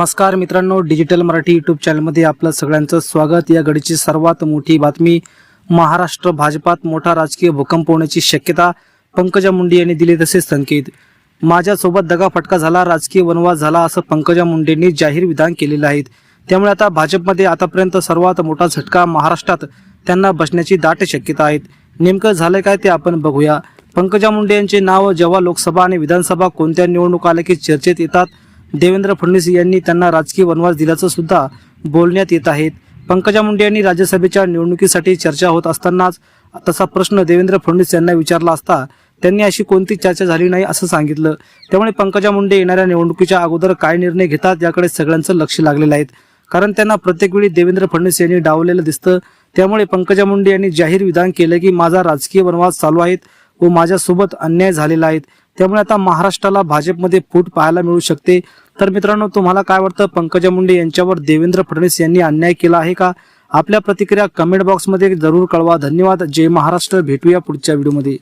नमस्कार मित्रांनो digital Marathi YouTube चॅनलमध्ये आपलं सगळ्यांचं स्वागत. या घडीची सर्वात मोठी बातमी महाराष्ट्र भाजपात मोठा राजकीय भूकंप होण्याची शक्यता पंकजा मुंडे यांनी दिले तसे संकेत. माझ्यासोबत दगाफटका झाला राजकीय वनवास झाला असं पंकजा मुंडेंनी जाहीर विधान केलेलं आहे. त्यामुळे आता भाजपमध्ये आतापर्यंत सर्वात मोठा झटका महाराष्ट्रात त्यांना बसण्याची दाट शक्यता आहेत. नेमकं झालं काय ते आपण बघूया. पंकजा मुंडे यांचे नाव जेव्हा लोकसभा आणि विधानसभा कोणत्या निवडणूक आल्या की चर्चेत येतात देवेंद्र फडणवीस यांनी त्यांना राजकीय वनवास दिल्याचं सुद्धा बोलण्यात येत आहेत पंकजा मुंडे यांनी राज्यसभेच्या निवडणुकीसाठी चर्चा होत असतानाच तसा प्रश्न देवेंद्र फडणवीस यांना विचारला असता त्यांनी अशी कोणती चर्चा झाली नाही असं सांगितलं. त्यामुळे पंकजा मुंडे येणाऱ्या निवडणुकीच्या अगोदर काय निर्णय घेतात याकडे सगळ्यांचं लक्ष लागलेलं आहे. कारण त्यांना प्रत्येक वेळी देवेंद्र फडणवीस यांनी डावलेलं दिसतं. त्यामुळे पंकजा मुंडे यांनी जाहीर विधान केलं की माझा राजकीय वनवास चालू आहेत व माझ्यासोबत अन्याय झालेला आहे. त्यामुळे आता महाराष्ट्राला भाजपमध्ये फूट पाहायला मिळू शकते. तर मित्रांनो तुम्हाला काय वाटतं? पंकजा मुंडे यांच्यावर देवेंद्र फडणवीस यांनी अन्याय केला आहे का? आपल्या प्रतिक्रिया कमेंट बॉक्समध्ये जरूर कळवा. धन्यवाद. जय महाराष्ट्र. भेटूया पुढच्या व्हिडिओमध्ये.